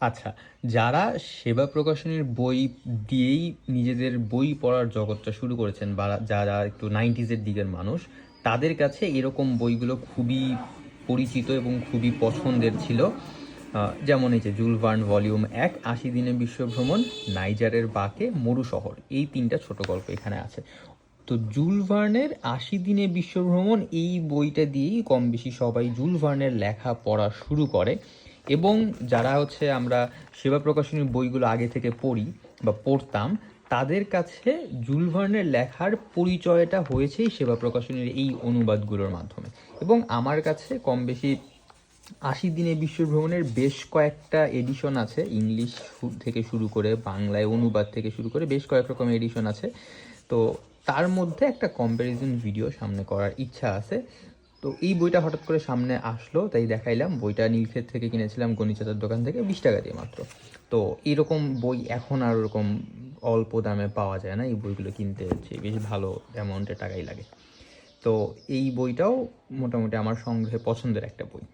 আচ্ছা যারা সেবা প্রকাশনীর বই দিয়েই নিজেদের বই পড়ার জগৎটা শুরু করেছেন বা যারা একটু নাইনটিজের দিকের মানুষ, তাদের কাছে এরকম বইগুলো খুবই পরিচিত এবং খুবই পছন্দের ছিল। যেমন এই যে জুলভার্ন ভলিউম এক, আশি দিনে বিশ্বভ্রমণ, নাইজারের বাকে মরু শহর, এই তিনটা ছোট গল্প এখানে আছে। তো জুল ভার্নের আশি দিনে বিশ্বভ্রমণ, এই বইটা দিয়েই কম বেশি সবাই জুল ভার্নের লেখা পড়া শুরু করে। এবং যারা হচ্ছে আমরা সেবা প্রকাশনীর বইগুলো আগে থেকে পড়ি বা পড়তাম, তাদের কাছে জুলভার্নের লেখার পরিচয়টা হয়েছেই সেবা প্রকাশনীর এই অনুবাদগুলোর মাধ্যমে। এবং আমার কাছে কম বেশি আশি দিনে বিশ্ব ভ্রমণের বেশ কয়েকটা এডিশন আছে ইংলিশ থেকে শুরু করে বাংলায় অনুবাদ থেকে শুরু করে বেশ কয়েক রকম এডিশন আছে। তো তার মধ্যে একটা কম্প্যারিজন ভিডিও সামনে করার ইচ্ছা আছে। তো এই বইটা হঠাৎ করে সামনে আসলো, তাই দেখাইলাম। বইটা নীলক্ষেত থেকে কিনেছিলাম গণিচাতার দোকান থেকে, বিশ টাকা দিয়ে মাত্র। তো এরকম বই এখন আর ওরকম অল্প দামে পাওয়া যায় না। এই বইগুলো কিনতে হচ্ছে, বেশ ভালো অ্যামাউন্টের টাকাই লাগে। তো এই বইটাও মোটামুটি আমার সংগ্রহে পছন্দের একটা বই।